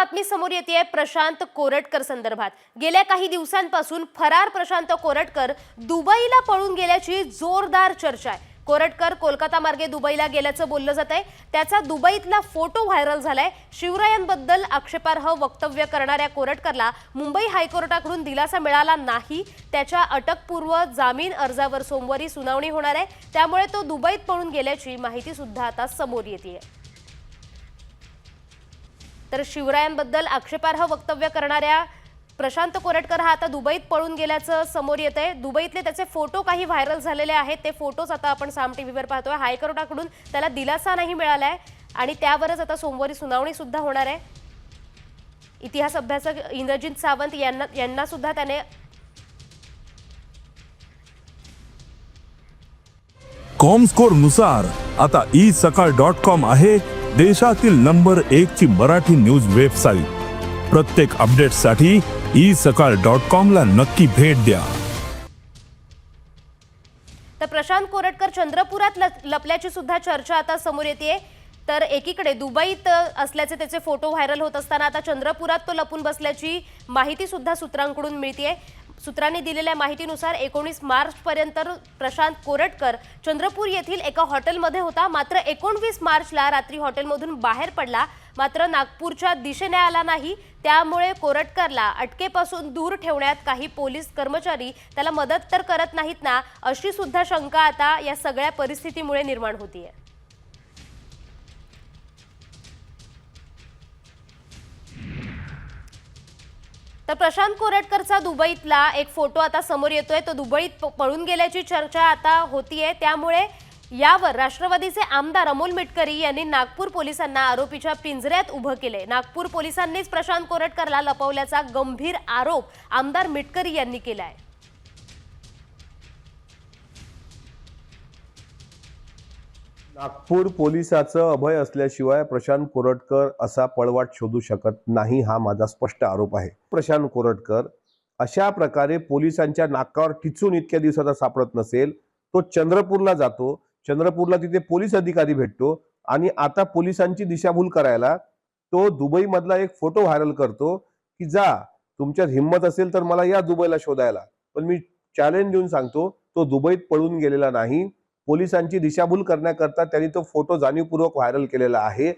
बातमी समोर येते प्रशांत कोरटकर संदर्भात. गेल्या काही दिवसांपासून फरार प्रशांत कोरटकर दुबईला पळून गेल्याची जोरदार चर्चा आहे. कोरटकर कोलकाता मार्गे दुबईला गेल्याचं बोललं जात आहे. त्याचा दुबईतला फोटो व्हायरल झालाय. शिवरायांबद्दल आक्षेपार्ह वक्तव्य करणाऱ्या कोरटकरला मुंबई हायकोर्टाकडून दिलासा मिळाला नाही. त्याच्या अटकपूर्व जामीन अर्जावर सोमवारी सुनावणी होणार आहे. त्यामुळे तो दुबईत पळून गेल्याची माहिती सुद्धा आता समोर येते तर शिवरायांबद्दल आक्षेपार्ह वक्तव्य करणाऱ्या प्रशांत कोरटकर हा आता दुबईत पळून गेल्याचं समोर येत आहे दुबईतले त्याचे फोटो काही व्हायरल झालेले आहेत. ते फोटोज आता आपण साम टी व्हीवर पाहतोय. हायकोर्टाकडून त्याला दिलासा नाही मिळाला आहे आणि त्यावरच आता सोमवारी सुनावणी सुद्धा होणार आहे. इतिहास अभ्यासक इंद्रजित सावंत यांना यांना सुद्धा त्याने कॉमस्कोरनुसार आता ई सकाळ डॉट कॉम आहे. देशातील नंबर एक ची मराठी न्यूज वेबसाईट. प्रत्येक अपडेटसाठी ई सकाळ डॉट कॉम ला नक्की भेट द्या. तर प्रशांत कोरटकर चंद्रपुरात लपल्याची सुद्धा चर्चा आता समोर येते तर एकीकडे दुबईत असल्याचे त्याचे फोटो व्हायरल होत असताना आता चंद्रपुरात तो लपून बसल्याची माहिती सुद्धा सूत्रांकडून मिळते सूत्रांनी दिलेल्या माहितीनुसार एकोणीस मार्चपर्यंत प्रशांत कोरटकर चंद्रपूर येथील एका हॉटेलमध्ये होता. मात्र एकोणवीस मार्चला रात्री हॉटेलमधून बाहेर पडला. मात्र नागपूरच्या दिशेने आला नाही. त्यामुळे कोरटकरला अटकेपासून दूर ठेवण्यात काही पोलीस कर्मचारी त्याला मदत तर करत नाहीत ना अशी सुद्धा शंका आता या सगळ्या परिस्थितीमुळे निर्माण होतीये. तर प्रशांत कोरटकरचा दुबईतला एक फोटो आता समोर येतोय. तो दुबईत पळून गेल्याची चर्चा आता होतीये. त्यामुळे यावर राष्ट्रवादीचे आमदार अमोल मिटकरी यांनी नागपूर पोलिसांना आरोपीच्या पिंजऱ्यात उभं केले नागपूर पोलिसांनीच प्रशांत कोरटकरला लपवल्याचा गंभीर आरोप आमदार मिटकरी यांनी केलाय. नागपूर पोलिसाचं अभय असल्याशिवाय प्रशांत कोरटकर असा पळवाट शोधू शकत नाही हा माझा स्पष्ट आरोप आहे. प्रशांत कोरटकर अशा प्रकारे पोलिसांच्या नाकावर टिचून इतक्या दिवसाचा सापडत नसेल तो चंद्रपूरला जातो चंद्रपूरला तिथे पोलीस अधिकारी भेटतो आणि आता पोलिसांची दिशाभूल करायला तो दुबईमधला एक फोटो व्हायरल करतो की जा तुमच्यात हिंमत असेल तर मला या दुबईला शोधायला. पण मी चॅलेंज देऊन सांगतो तो दुबईत पळून गेलेला नाही. पोलिसांची दिशाभूल करण्याकरता त्यांनी तो फोटो जाणीवपूर्वक व्हायरल केलेला आहे.